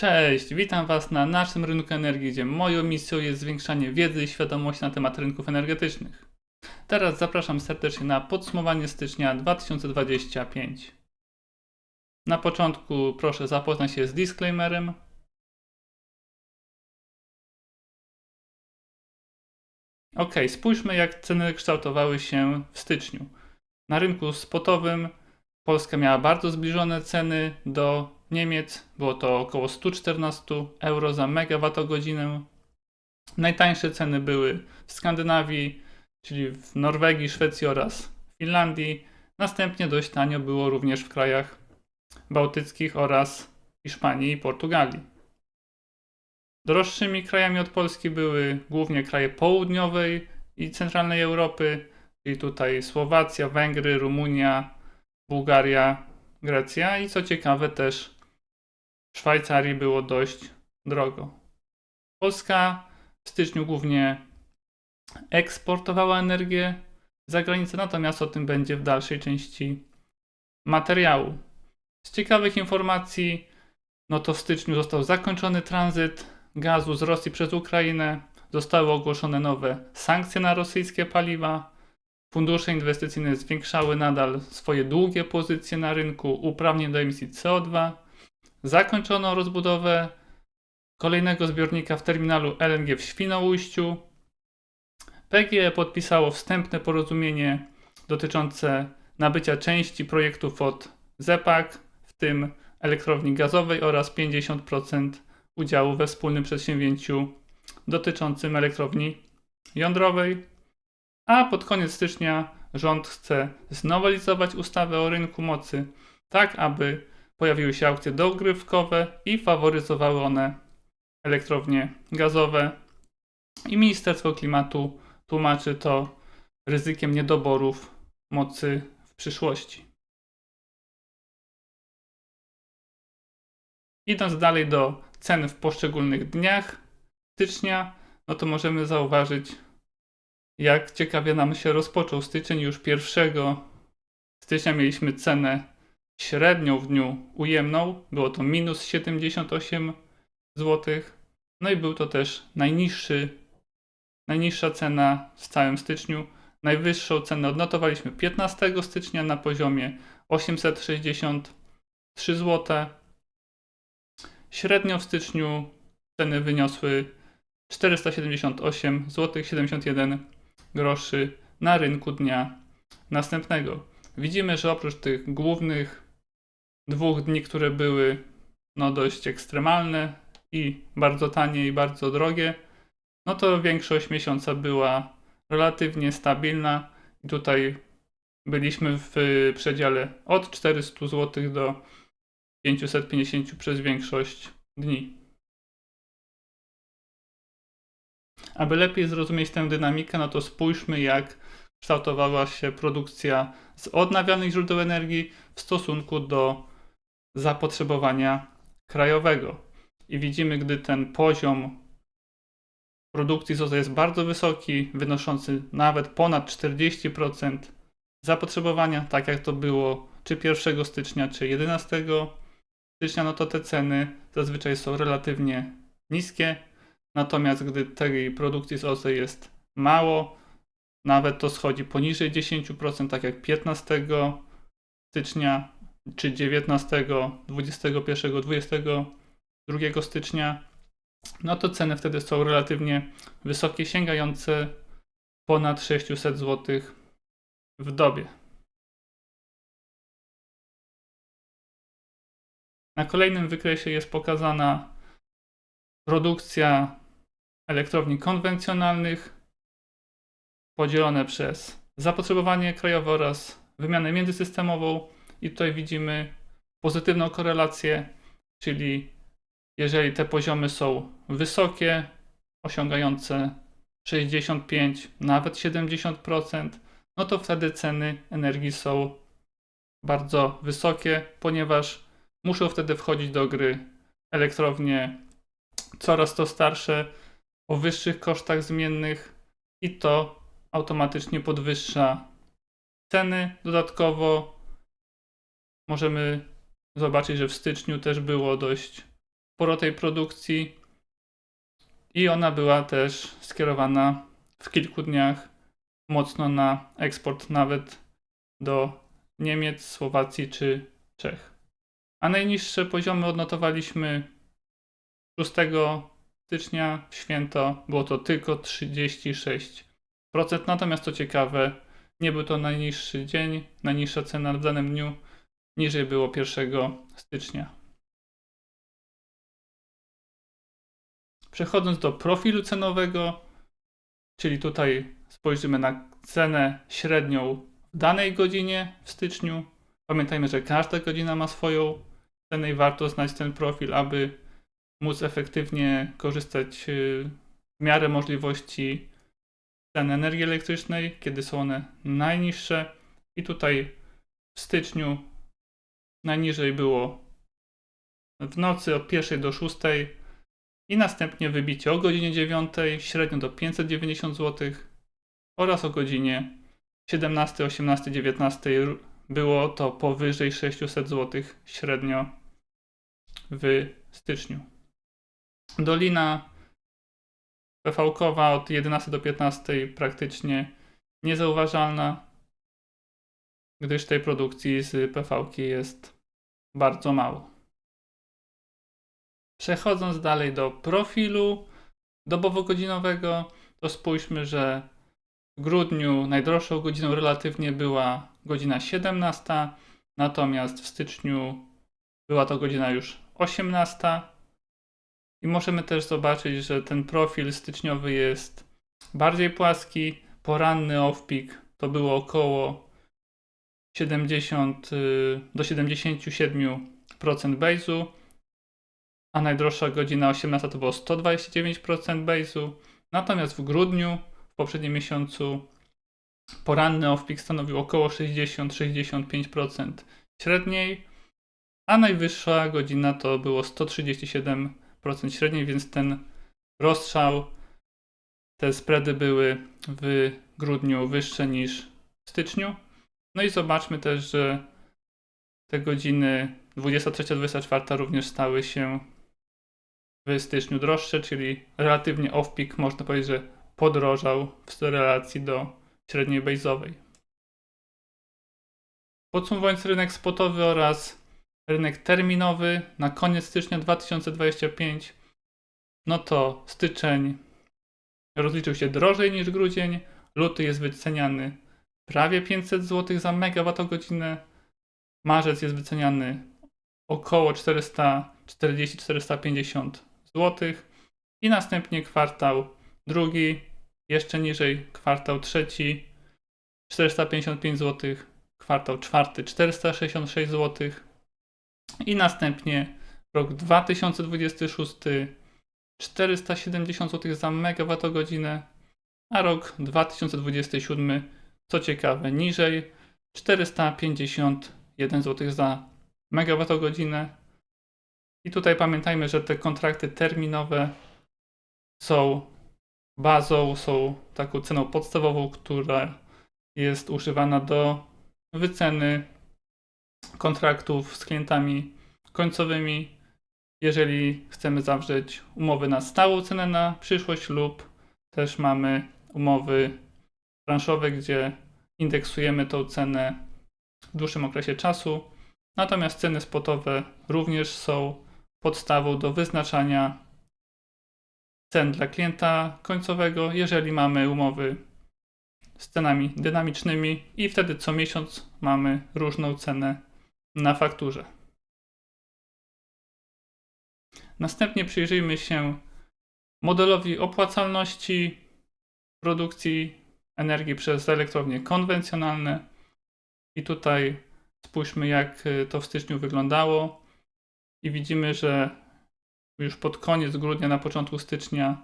Cześć, witam Was na naszym rynku energii, gdzie moją misją jest zwiększanie wiedzy i świadomości na temat rynków energetycznych. Teraz zapraszam serdecznie na podsumowanie stycznia 2025. Na początku proszę zapoznać się z disclaimerem. Ok, spójrzmy jak ceny kształtowały się w styczniu. Na rynku spotowym Polska miała bardzo zbliżone ceny do Niemiec. Było to około 114 euro za megawattogodzinę. Najtańsze ceny były w Skandynawii, czyli w Norwegii, Szwecji oraz Finlandii. Następnie dość tanio było również w krajach bałtyckich oraz Hiszpanii i Portugalii. Droższymi krajami od Polski były głównie kraje południowej i centralnej Europy, czyli tutaj Słowacja, Węgry, Rumunia, Bułgaria, Grecja i co ciekawe też w Szwajcarii było dość drogo. Polska w styczniu głównie eksportowała energię za granicę, natomiast o tym będzie w dalszej części materiału. Z ciekawych informacji, no to w styczniu został zakończony tranzyt gazu z Rosji przez Ukrainę, zostały ogłoszone nowe sankcje na rosyjskie paliwa, fundusze inwestycyjne zwiększały nadal swoje długie pozycje na rynku uprawnień do emisji CO2, zakończono rozbudowę kolejnego zbiornika w terminalu LNG w Świnoujściu, PGE podpisało wstępne porozumienie dotyczące nabycia części projektów od ZEPAK, w tym elektrowni gazowej oraz 50% udziału we wspólnym przedsięwzięciu dotyczącym elektrowni jądrowej. A pod koniec stycznia rząd chce znowelizować ustawę o rynku mocy, tak aby pojawiły się aukcje dogrywkowe i faworyzowały one elektrownie gazowe. I Ministerstwo Klimatu tłumaczy to ryzykiem niedoborów mocy w przyszłości. Idąc dalej do cen w poszczególnych dniach stycznia, no to możemy zauważyć, jak ciekawie nam się rozpoczął styczeń. Już 1 stycznia mieliśmy cenę średnią w dniu ujemną. Było to minus 78 zł. No i był to też najniższy, najniższa cena w całym styczniu. Najwyższą cenę odnotowaliśmy 15 stycznia na poziomie 863 zł. Średnio w styczniu ceny wyniosły 478 zł 71 groszy na rynku dnia następnego. Widzimy, że oprócz tych głównych dwóch dni, które były no dość ekstremalne i bardzo tanie i bardzo drogie, no to większość miesiąca była relatywnie stabilna. I tutaj byliśmy w przedziale od 400 zł do 550 przez większość dni. Aby lepiej zrozumieć tę dynamikę, no to spójrzmy, jak kształtowała się produkcja z odnawialnych źródeł energii w stosunku do zapotrzebowania krajowego. I widzimy, gdy ten poziom produkcji z OZE jest bardzo wysoki, wynoszący nawet ponad 40% zapotrzebowania, tak jak to było czy 1 stycznia, czy 11 stycznia, no to te ceny zazwyczaj są relatywnie niskie. Natomiast gdy tej produkcji z OZE jest mało, nawet to schodzi poniżej 10%, tak jak 15 stycznia, czy 19, 21, 22 stycznia, no to ceny wtedy są relatywnie wysokie, sięgające ponad 600 zł w dobie. Na kolejnym wykresie jest pokazana produkcja elektrowni konwencjonalnych podzielone przez zapotrzebowanie krajowe oraz wymianę międzysystemową. I tutaj widzimy pozytywną korelację, czyli jeżeli te poziomy są wysokie, osiągające 65, nawet 70%, no to wtedy ceny energii są bardzo wysokie, ponieważ muszą wtedy wchodzić do gry elektrownie coraz to starsze, o wyższych kosztach zmiennych i to automatycznie podwyższa ceny. Dodatkowo możemy zobaczyć, że w styczniu też było dość sporo tej produkcji i ona była też skierowana w kilku dniach mocno na eksport nawet do Niemiec, Słowacji czy Czech. A najniższe poziomy odnotowaliśmy 6 stycznia w święto było to tylko 36%. Natomiast co ciekawe, nie był to najniższy dzień, najniższa cena w danym dniu, niżej było 1 stycznia. Przechodząc do profilu cenowego, czyli tutaj spojrzymy na cenę średnią w danej godzinie w styczniu. Pamiętajmy, że każda godzina ma swoją cenę i warto znać ten profil, aby móc efektywnie korzystać y, w miarę możliwości cen energii elektrycznej, kiedy są one najniższe. I tutaj w styczniu najniżej było w nocy od 1 do 6 i następnie wybicie o godzinie 9 średnio do 590 zł oraz o godzinie 17, 18, 19 było to powyżej 600 zł średnio w styczniu. Dolina PV-kowa od 11 do 15 praktycznie niezauważalna, gdyż tej produkcji z PV-ki jest bardzo mało. Przechodząc dalej do profilu dobowo-godzinowego, to spójrzmy, że w grudniu najdroższą godziną relatywnie była godzina 17, natomiast w styczniu była to godzina już 18. I możemy też zobaczyć, że ten profil styczniowy jest bardziej płaski. Poranny off-peak to było około 70 y, do 77% base'u, a najdroższa godzina 18 to było 129% base'u. Natomiast w grudniu, w poprzednim miesiącu, poranny off-peak stanowił około 60-65% średniej, a najwyższa godzina to było 137% średniej, więc ten rozstrzał, te spready były w grudniu wyższe niż w styczniu. No i zobaczmy też, że te godziny 23-24 również stały się w styczniu droższe, czyli relatywnie off-peak można powiedzieć, że podrożał w relacji do średniej base'owej. Podsumowując rynek spotowy oraz rynek terminowy na koniec stycznia 2025, no to styczeń rozliczył się drożej niż grudzień, luty jest wyceniany prawie 500 zł za megawattogodzinę, marzec jest wyceniany około 440-450 zł i następnie kwartał drugi, jeszcze niżej kwartał trzeci 455 zł, kwartał czwarty 466 zł i następnie rok 2026 470 zł za megawattogodzinę, a rok 2027 co ciekawe niżej 451 zł za megawattogodzinę i tutaj pamiętajmy, że te kontrakty terminowe są bazą, są taką ceną podstawową, która jest używana do wyceny kontraktów z klientami końcowymi. Jeżeli chcemy zawrzeć umowy na stałą cenę na przyszłość lub też mamy umowy branżowe, gdzie indeksujemy tą cenę w dłuższym okresie czasu. Natomiast ceny spotowe również są podstawą do wyznaczania cen dla klienta końcowego, jeżeli mamy umowy z cenami dynamicznymi i wtedy co miesiąc mamy różną cenę na fakturze. Następnie przyjrzyjmy się modelowi opłacalności produkcji energii przez elektrownie konwencjonalne. I tutaj spójrzmy, jak to w styczniu wyglądało i widzimy, że już pod koniec grudnia, na początku stycznia,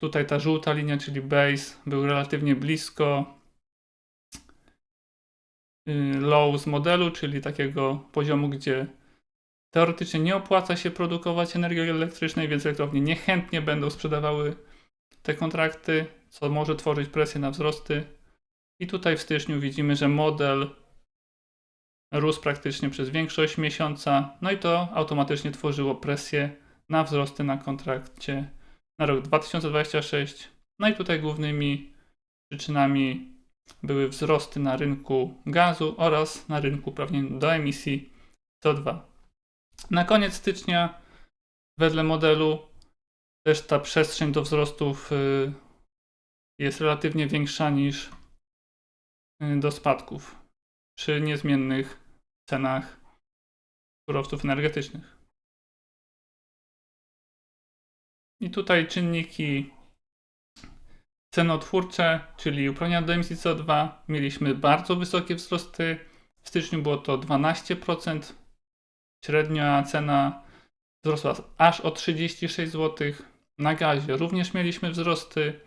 tutaj ta żółta linia, czyli base, był relatywnie blisko y, low z modelu, czyli takiego poziomu, gdzie teoretycznie nie opłaca się produkować energii elektrycznej, więc elektrownie niechętnie będą sprzedawały te kontrakty, co może tworzyć presję na wzrosty. I tutaj w styczniu widzimy, że model rósł praktycznie przez większość miesiąca, no i to automatycznie tworzyło presję na wzrosty na kontrakcie na rok 2026. No i tutaj głównymi przyczynami były wzrosty na rynku gazu oraz na rynku uprawnień do emisji CO2. Na koniec stycznia, wedle modelu, też ta przestrzeń do wzrostów y, jest relatywnie większa niż y, do spadków przy niezmiennych cenach surowców energetycznych. I tutaj czynniki cenotwórcze, czyli uprawnienia do emisji CO2, mieliśmy bardzo wysokie wzrosty. W styczniu było to 12%. Średnia cena wzrosła aż o 36 zł. Na gazie również mieliśmy wzrosty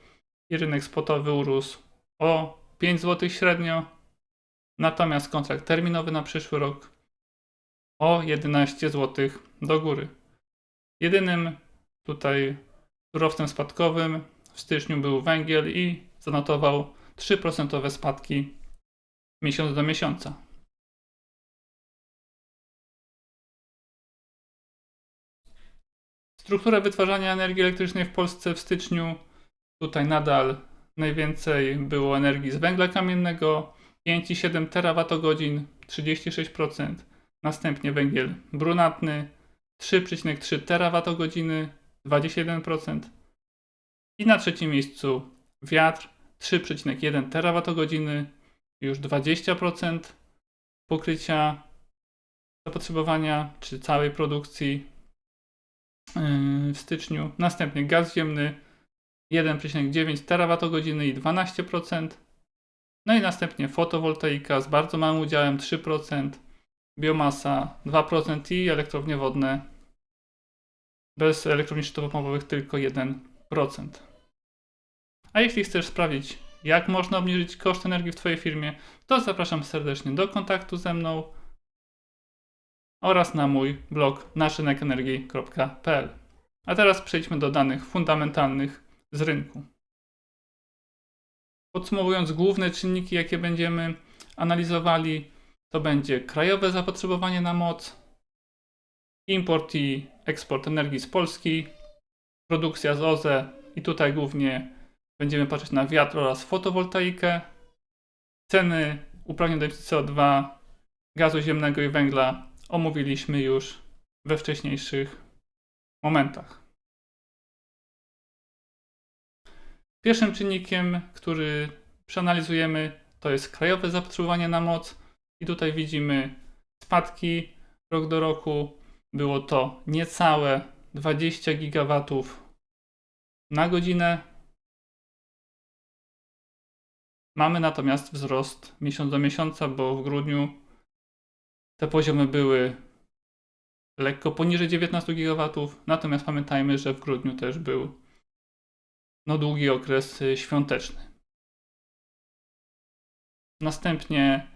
i rynek spotowy urósł o 5 zł średnio. Natomiast kontrakt terminowy na przyszły rok o 11 zł do góry. Jedynym tutaj surowcem spadkowym w styczniu był węgiel i zanotował 3% spadki miesiąc do miesiąca. Struktura wytwarzania energii elektrycznej w Polsce w styczniu tutaj nadal najwięcej było energii z węgla kamiennego 5,7 terawatogodzin 36%, następnie węgiel brunatny 3,3 terawatogodziny 21%, i na trzecim miejscu wiatr 3,1 terawatogodziny, już 20% pokrycia zapotrzebowania czy całej produkcji yy, w styczniu. Następnie gaz ziemny 1,9 terawatogodziny i 12%. No i następnie fotowoltaika z bardzo małym udziałem 3%, biomasa 2% i elektrownie wodne bez elektrowni szczytowo-pompowych tylko 1%. A jeśli chcesz sprawdzić, jak można obniżyć koszt energii w Twojej firmie, to zapraszam serdecznie do kontaktu ze mną oraz na mój blog naszynekenergii.pl. A teraz przejdźmy do danych fundamentalnych z rynku. Podsumowując, główne czynniki, jakie będziemy analizowali, to będzie krajowe zapotrzebowanie na moc, import i eksport energii z Polski, produkcja z OZE i tutaj głównie Będziemy patrzeć na wiatr oraz fotowoltaikę. Ceny uprawnień do emisji CO2, gazu ziemnego i węgla omówiliśmy już we wcześniejszych momentach. Pierwszym czynnikiem, który przeanalizujemy, to jest krajowe zapotrzebowanie na moc. I tutaj widzimy spadki rok do roku. Było to niecałe 20 gigawatów na godzinę Mamy natomiast wzrost miesiąc do miesiąca, bo w grudniu te poziomy były lekko poniżej 19 GW, natomiast pamiętajmy, że w grudniu też był no, długi okres y, świąteczny. Następnie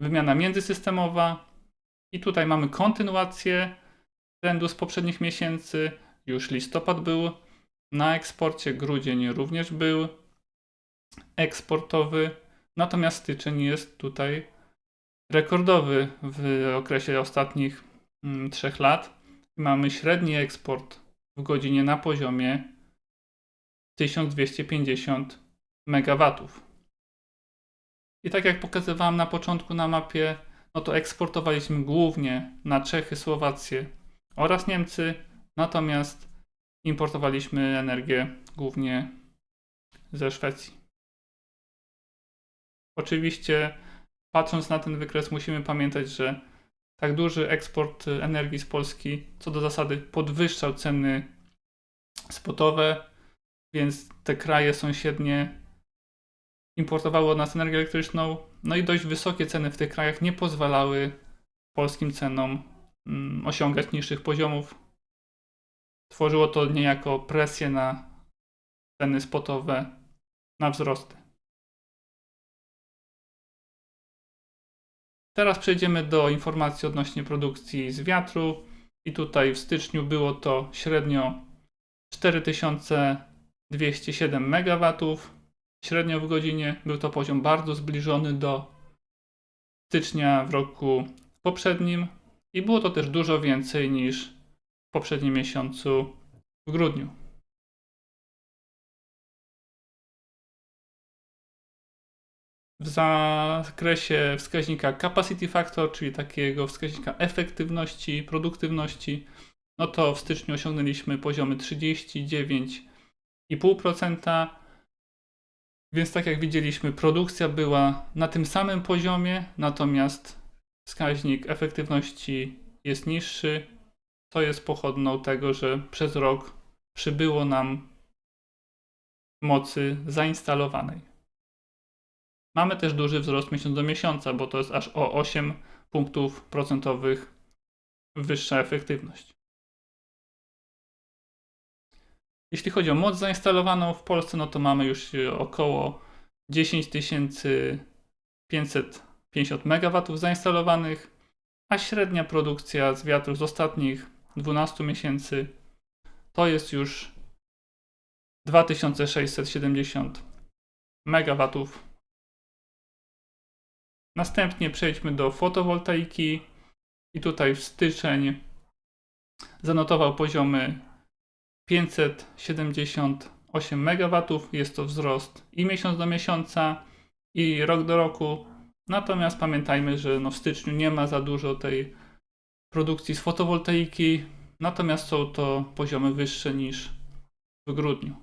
wymiana międzysystemowa i tutaj mamy kontynuację trendu z poprzednich miesięcy. Już listopad był na eksporcie, grudzień również był eksportowy, natomiast styczeń jest tutaj rekordowy w okresie ostatnich mm, trzech lat. Mamy średni eksport w godzinie na poziomie 1250 MW. I tak jak pokazywałem na początku na mapie, no to eksportowaliśmy głównie na Czechy, Słowację oraz Niemcy, natomiast importowaliśmy energię głównie ze Szwecji. Oczywiście, patrząc na ten wykres, musimy pamiętać, że tak duży eksport energii z Polski co do zasady podwyższał ceny spotowe, więc te kraje sąsiednie importowały od nas energię elektryczną, no i dość wysokie ceny w tych krajach nie pozwalały polskim cenom mm, osiągać niższych poziomów. Tworzyło to niejako presję na ceny spotowe na wzrosty. Teraz przejdziemy do informacji odnośnie produkcji z wiatru. I tutaj w styczniu było to średnio 4207 MW średnio w godzinie. Był to poziom bardzo zbliżony do stycznia w roku poprzednim i było to też dużo więcej niż w poprzednim miesiącu w grudniu. W zakresie wskaźnika capacity factor, czyli takiego wskaźnika efektywności, produktywności, no to w styczniu osiągnęliśmy poziomy 39,5%. Więc tak jak widzieliśmy, produkcja była na tym samym poziomie, natomiast wskaźnik efektywności jest niższy, co jest pochodną tego, że przez rok przybyło nam mocy zainstalowanej. Mamy też duży wzrost miesiąc do miesiąca, bo to jest aż o 8 punktów procentowych wyższa efektywność. Jeśli chodzi o moc zainstalowaną w Polsce, no to mamy już około 10 550 MW zainstalowanych, a średnia produkcja z wiatru z ostatnich 12 miesięcy to jest już 2670 MW. Następnie przejdźmy do fotowoltaiki i tutaj w styczeń zanotował poziomy 578 MW. Jest to wzrost i miesiąc do miesiąca, i rok do roku. Natomiast pamiętajmy, że no w styczniu nie ma za dużo tej produkcji z fotowoltaiki, natomiast są to poziomy wyższe niż w grudniu.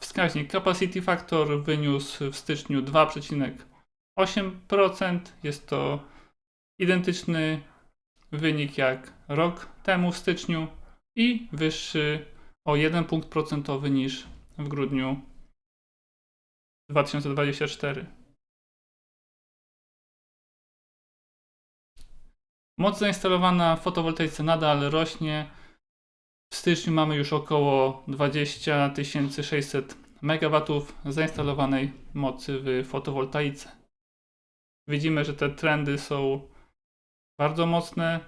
Wskaźnik capacity factor wyniósł w styczniu 2,8%. Jest to identyczny wynik jak rok temu w styczniu i wyższy o 1 punkt procentowy niż w grudniu 2024. Moc zainstalowana w fotowoltaice nadal rośnie. W styczniu mamy już około 20 600 MW zainstalowanej mocy w fotowoltaice. Widzimy, że te trendy są bardzo mocne.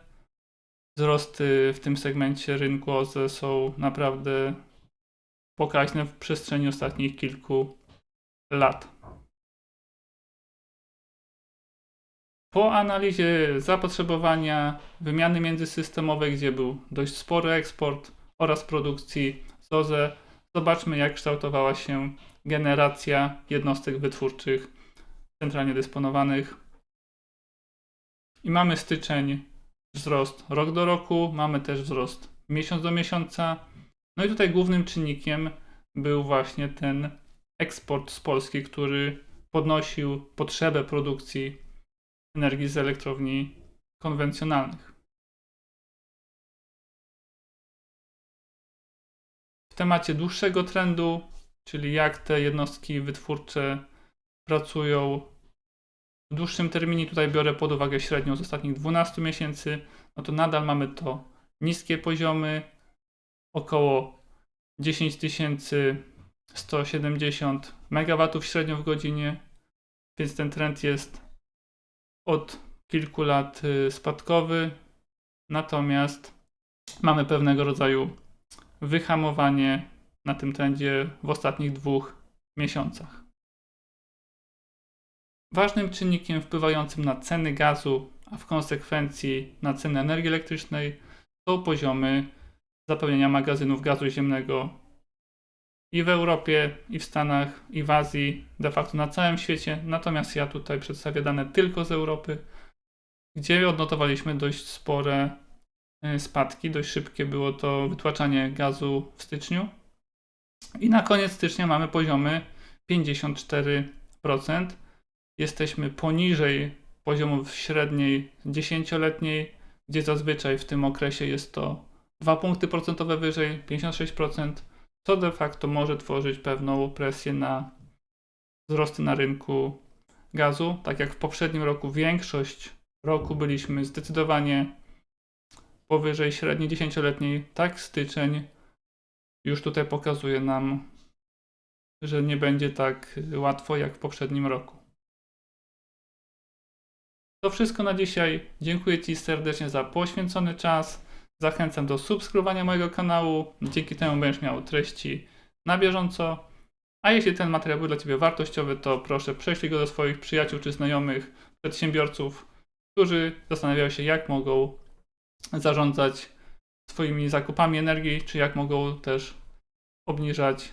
Wzrosty w tym segmencie rynku OZE są naprawdę pokaźne w przestrzeni ostatnich kilku lat. Po analizie zapotrzebowania, wymiany międzysystemowej, gdzie był dość spory eksport oraz produkcji z OZE, zobaczmy jak kształtowała się generacja jednostek wytwórczych centralnie dysponowanych i mamy styczeń, wzrost rok do roku, mamy też wzrost miesiąc do miesiąca. No i tutaj głównym czynnikiem był właśnie ten eksport z Polski, który podnosił potrzebę produkcji energii z elektrowni konwencjonalnych. W temacie dłuższego trendu, czyli jak te jednostki wytwórcze pracują w dłuższym terminie tutaj biorę pod uwagę średnią z ostatnich 12 miesięcy, no to nadal mamy to niskie poziomy, około 10 170 MW średnio w godzinie, więc ten trend jest od kilku lat y, spadkowy, natomiast mamy pewnego rodzaju wyhamowanie na tym trendzie w ostatnich dwóch miesiącach. Ważnym czynnikiem wpływającym na ceny gazu, a w konsekwencji na ceny energii elektrycznej są poziomy zapełnienia magazynów gazu ziemnego i w Europie, i w Stanach, i w Azji, de facto na całym świecie. Natomiast ja tutaj przedstawię dane tylko z Europy, gdzie odnotowaliśmy dość spore e, spadki. Dość szybkie było to wytłaczanie gazu w styczniu. I na koniec stycznia mamy poziomy 54% jesteśmy poniżej poziomów średniej dziesięcioletniej, gdzie zazwyczaj w tym okresie jest to 2 punkty procentowe wyżej, 56%, co de facto może tworzyć pewną presję na wzrosty na rynku gazu. Tak jak w poprzednim roku, większość roku byliśmy zdecydowanie powyżej średniej dziesięcioletniej, tak styczeń już tutaj pokazuje nam, że nie będzie tak łatwo jak w poprzednim roku. To wszystko na dzisiaj. Dziękuję Ci serdecznie za poświęcony czas. Zachęcam do subskrybowania mojego kanału. Dzięki temu będziesz miał treści na bieżąco. A jeśli ten materiał był dla Ciebie wartościowy, to proszę prześlij go do swoich przyjaciół czy znajomych, przedsiębiorców, którzy zastanawiają się, jak mogą zarządzać swoimi zakupami energii, czy jak mogą też obniżać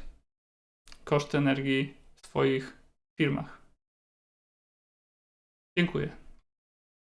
koszty energii w swoich firmach. Dziękuję.